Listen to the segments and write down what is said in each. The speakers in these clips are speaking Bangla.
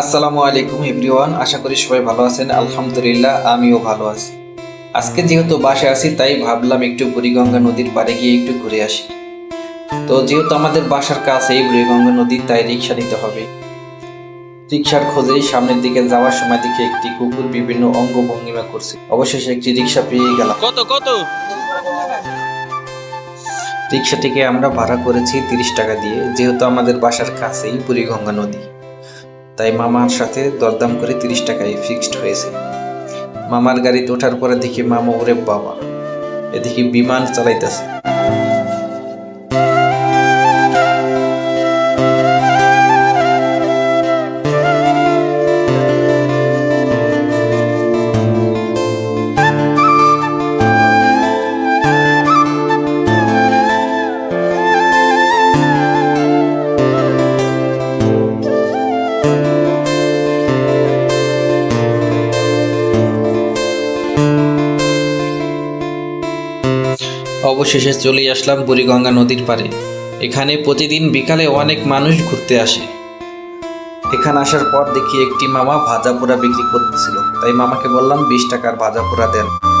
আসসালামু আলাইকুম এভরিওয়ান আশা করি সবাই ভালো আছেন। আলহামদুলিল্লাহ আমিও ভালো আছি। আজকে যেহেতু বাসায় আছি তাই ভাবলাম একটু বুড়িগঙ্গা নদীর পাড়ে গিয়ে একটু ঘুরে আসি। তো যেহেতু আমাদের বাসার কাছেই বুড়িগঙ্গা নদী তাই রিক্সা নিতে হবে। রিক্সার খোঁজেই সামনের দিকে যাওয়ার সময় দেখে একটি কুকুর বিভিন্ন অঙ্গ ভঙ্গিমা করছে। অবশেষে একটি রিক্সা পেয়ে গেলাম। কত কত? রিক্সাটিকে আমরা ভাড়া করেছি তিরিশ টাকা দিয়ে যেহেতু আমাদের বাসার কাছেই বুড়িগঙ্গা নদী। তাই মামার সাথে দরদাম করে তিরিশ টাকায় ফিক্সড হয়েছে। মামার গাড়িতে ওঠার পরে দেখি মামা, ওরে বাবা, এদিকে বিমান চালাইতেছে। অবশেষে চলে আসলাম বুড়িগঙ্গা নদীর পারে এখানে প্রতিদিন বিকালে অনেক মানুষ ঘুরতে আসে। এখানে আসার পর দেখি একটি মামা ভাজা পোড়া বিক্রি করতেছিল। তাই মামাকে বললাম, বিশ টাকার ভাজা পোড়া দেন।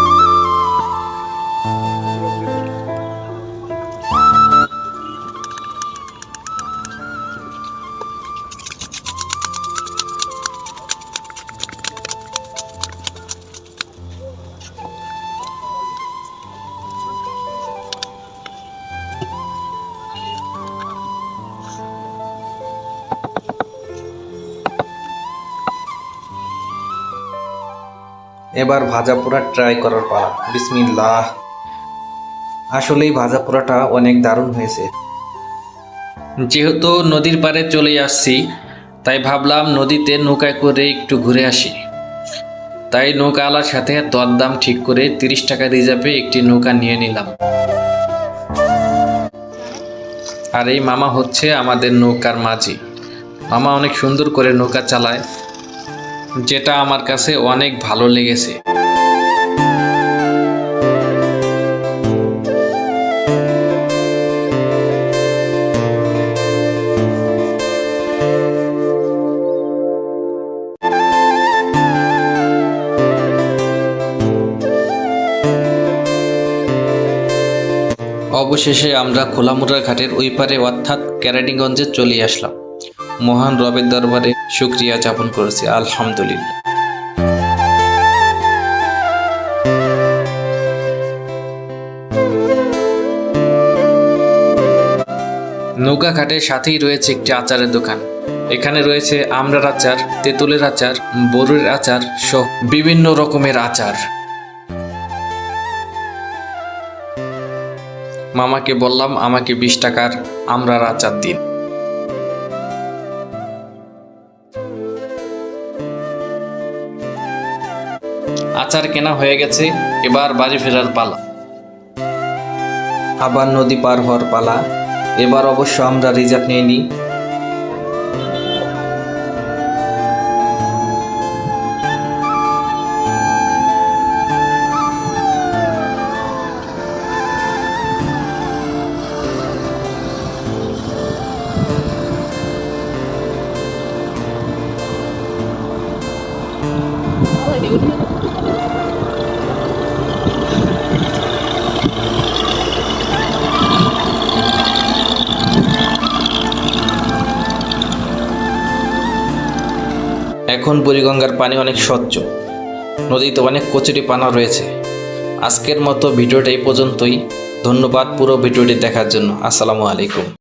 এবার ভাজা পোড়া ট্রাই করার পালা। বিসমিল্লাহ। আসলেই ভাজা পোড়াটা অনেক দারুণ হয়েছে। যেহেতু নদীর পাড়ে চলে আসছি, তাই ভাবলাম নদীতে নৌকায় করে একটু ঘুরে আসি। তাই নৌকাওয়ালার সাথে দরদাম ঠিক করে তিরিশ টাকা রিজার্ভে একটি নৌকা নিয়ে নিলাম। আর এই মামা হচ্ছে আমাদের নৌকার মাঝি। মামা অনেক সুন্দর করে নৌকা চালায়। যেটা আমার কাছে অনেক ভালো লেগেছে। অবশেষে আমরা খোলামুড়া ঘাটের ওই পারে অর্থাৎ ক্যারাডিগঞ্জে চলে আসলাম। মহান রবের দরবারে শুক্রিয়া যাপন করেছি, আলহামদুলিল্লাহ। নৌকা ঘাটের সাথেই রয়েছে একটি আচারের দোকান। এখানে রয়েছে আমরার আচার, তেঁতুলের আচার বরুর আচার সহ বিভিন্ন রকমের আচার। মামাকে বললাম, আমাকে বিশ টাকার আমরার আচার দিন। আচার কেনা হয়ে গেছে, এবার বাড়ি ফেরার পালা। আবার নদী পার হওয়ার পালা, এবার অবশ্য আমরা রিজার্ভ নিয়ে নিই। এখন বুড়িগঙ্গার পানি অনেক স্বচ্ছ। নদীতে অনেক কচুরি পানা রয়েছে। আজকের মতো ভিডিওটা এই পর্যন্তই। ধন্যবাদ পুরো ভিডিওটি দেখার জন্য। আসসালামু আলাইকুম।